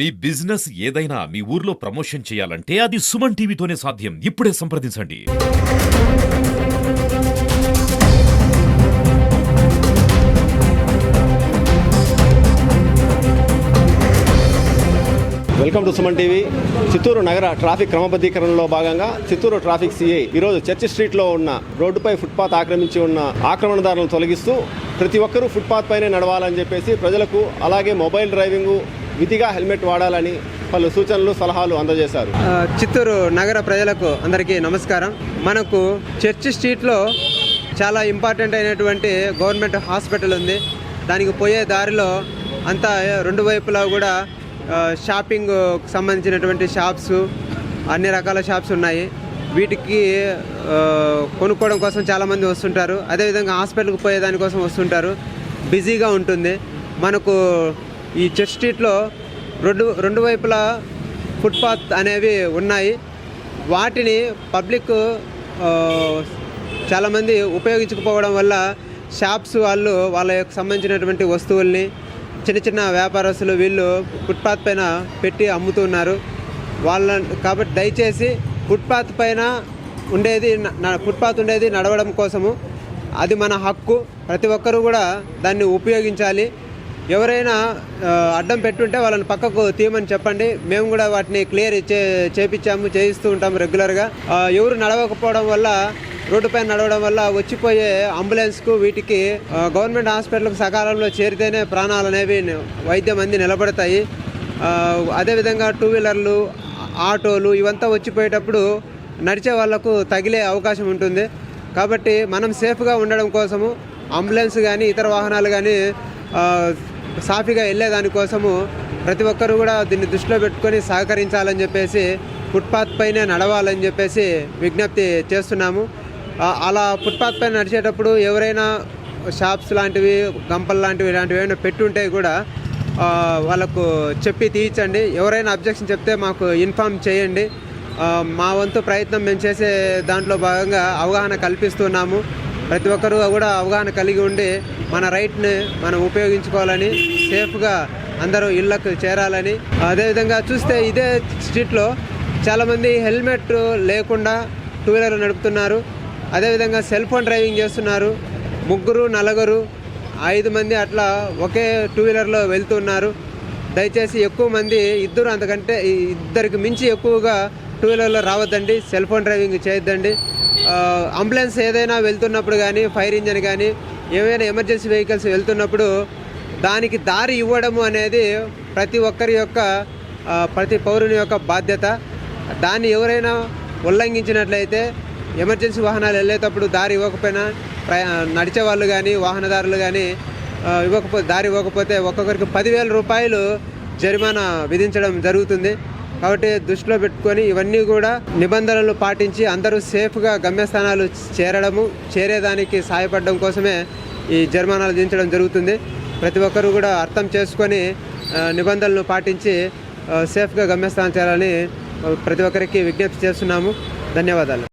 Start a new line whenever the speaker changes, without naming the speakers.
మీ business ఏదైనా మీ ఊర్లో promotion చేయాలంటే అది సుమన్ టీవీతోనే సాధ్యం. ఇప్పుడే సంప్రదించండి.
Welcome to Suman TV. Chittoor నగర ట్రాఫిక్ క్రమబద్ధీకరణలో భాగంగా చిత్తూరు ట్రాఫిక్ సిఐ ఈరోజు చర్చి స్ట్రీట్లో ఉన్న రోడ్డుపై ఫుట్పాత్ ఆక్రమించి ఉన్న ఆక్రమణదారులను తొలగిస్తూ ప్రతి ఒక్కరూ ఫుట్పాత్ పైనే నడవాలని చెప్పేసి ప్రజలకు అలాగే మొబైల్ డ్రైవింగు విధిగా హెల్మెట్ వాడాలని పలు సూచనలు సలహాలు అందజేశారు.
చిత్తూరు నగర ప్రజలకు అందరికీ నమస్కారం. మనకు చర్చి స్ట్రీట్లో చాలా ఇంపార్టెంట్ అయినటువంటి గవర్నమెంట్ హాస్పిటల్ ఉంది. దానికి పోయే దారిలో అంతా రెండు వైపులా కూడా షాపింగ్ సంబంధించినటువంటి షాప్స్ అన్ని రకాల షాప్స్ ఉన్నాయి. వీటికి కొనుక్కోవడం కోసం చాలామంది వస్తుంటారు. అదేవిధంగా హాస్పిటల్కి పోయే దానికోసం వస్తుంటారు. బిజీగా ఉంటుంది. మనకు ఈ చర్చ్ స్ట్రీట్లో రెండు రెండు వైపులా ఫుట్పాత్ అనేవి ఉన్నాయి. వాటిని పబ్లిక్ చాలామంది ఉపయోగించకపోవడం వల్ల షాప్స్ వాళ్ళు వాళ్ళ యొక్క సంబంధించినటువంటి వస్తువుల్ని చిన్న చిన్న వ్యాపారస్తులు వీళ్ళు ఫుట్పాత్ పైన పెట్టి అమ్ముతున్నారు. వాళ్ళ కాబట్టి దయచేసి ఫుట్పాత్ పైన ఉండేది ఫుట్పాత్ ఉండేది నడవడం కోసము. అది మన హక్కు. ప్రతి ఒక్కరూ కూడా దాన్ని ఉపయోగించాలి. ఎవరైనా అడ్డం పెట్టుంటే వాళ్ళని పక్కకు తీయమని చెప్పండి. మేము కూడా వాటిని క్లియర్ చే చేపించాము చేయిస్తూ ఉంటాము రెగ్యులర్గా. ఎవరు నడవకపోవడం వల్ల రోడ్డుపైన నడవడం వల్ల వచ్చిపోయే అంబులెన్స్కు వీటికి గవర్నమెంట్ హాస్పిటల్కు సకాలంలో చేరితేనే ప్రాణాలు అనేవి వైద్యం అంది నిలబడతాయి. అదేవిధంగా టూ వీలర్లు ఆటోలు ఇవంతా వచ్చిపోయేటప్పుడు నడిచే వాళ్ళకు తగిలే అవకాశం ఉంటుంది. కాబట్టి మనం సేఫ్గా ఉండడం కోసము అంబులెన్స్ కానీ ఇతర వాహనాలు కానీ సాఫీగా వెళ్ళేదానికోసము ప్రతి ఒక్కరు కూడా దీన్ని దృష్టిలో పెట్టుకొని సహకరించాలని చెప్పేసి ఫుట్పాత్ పైనే నడవాలని చెప్పేసి విజ్ఞప్తి చేస్తున్నాము. అలా ఫుట్పాత్ పైన నడిచేటప్పుడు ఎవరైనా షాప్స్ లాంటివి గంపలు లాంటివి ఇలాంటివి ఏమైనా పెట్టుంటే కూడా వాళ్ళకు చెప్పి తీయించండి. ఎవరైనా అబ్జెక్షన్ చెప్తే మాకు ఇన్ఫామ్ చేయండి. మా వంతు ప్రయత్నం మేము చేసే దాంట్లో భాగంగా అవగాహన కల్పిస్తున్నాము. ప్రతి ఒక్కరూ కూడా అవగాహన కలిగి ఉండి మన రైట్ని మనం ఉపయోగించుకోవాలని సేఫ్గా అందరూ ఇళ్ళకు చేరాలని. అదేవిధంగా చూస్తే ఇదే స్ట్రీట్లో చాలామంది హెల్మెట్ లేకుండా టూ వీలర్ నడుపుతున్నారు. అదేవిధంగా సెల్ ఫోన్ డ్రైవింగ్ చేస్తున్నారు. ముగ్గురు నలుగురు ఐదు మంది అట్లా ఒకే టూ వీలర్లో వెళ్తున్నారు దయచేసి ఎక్కువ మంది ఇద్దరు అంతకంటే ఇద్దరికి మించి ఎక్కువగా టూ వీలర్లో రావద్దండి. సెల్ ఫోన్ డ్రైవింగ్ చేయొద్దండి. అంబులెన్స్ ఏదైనా వెళ్తున్నప్పుడు కానీ ఫైర్ ఇంజన్ కానీ ఏమైనా ఎమర్జెన్సీ వెహికల్స్ వెళ్తున్నప్పుడు దానికి దారి ఇవ్వడము అనేది ప్రతి ఒక్కరి యొక్క ప్రతి పౌరుని యొక్క బాధ్యత. దాన్ని ఎవరైనా ఉల్లంఘించినట్లయితే ఎమర్జెన్సీ వాహనాలు వెళ్ళేటప్పుడు దారి ఇవ్వకపోయినా ప్రయా నడిచే వాళ్ళు కానీ వాహనదారులు కానీ ఇవ్వకపోతే దారి ఇవ్వకపోతే ఒక్కొక్కరికి పదివేల రూపాయలు జరిమానా విధించడం జరుగుతుంది. కాబట్టి దృష్టిలో పెట్టుకొని ఇవన్నీ కూడా నిబంధనలు పాటించి అందరూ సేఫ్గా గమ్యస్థానాలు చేరడము చేరేదానికి సహాయపడడం కోసమే ఈ జరిమానాలు విధించడం జరుగుతుంది. ప్రతి ఒక్కరూ కూడా అర్థం చేసుకొని నిబంధనలు పాటించి సేఫ్గా గమ్యస్థానం చేరాలని ప్రతి ఒక్కరికి విజ్ఞప్తి చేస్తున్నాము. ధన్యవాదాలు.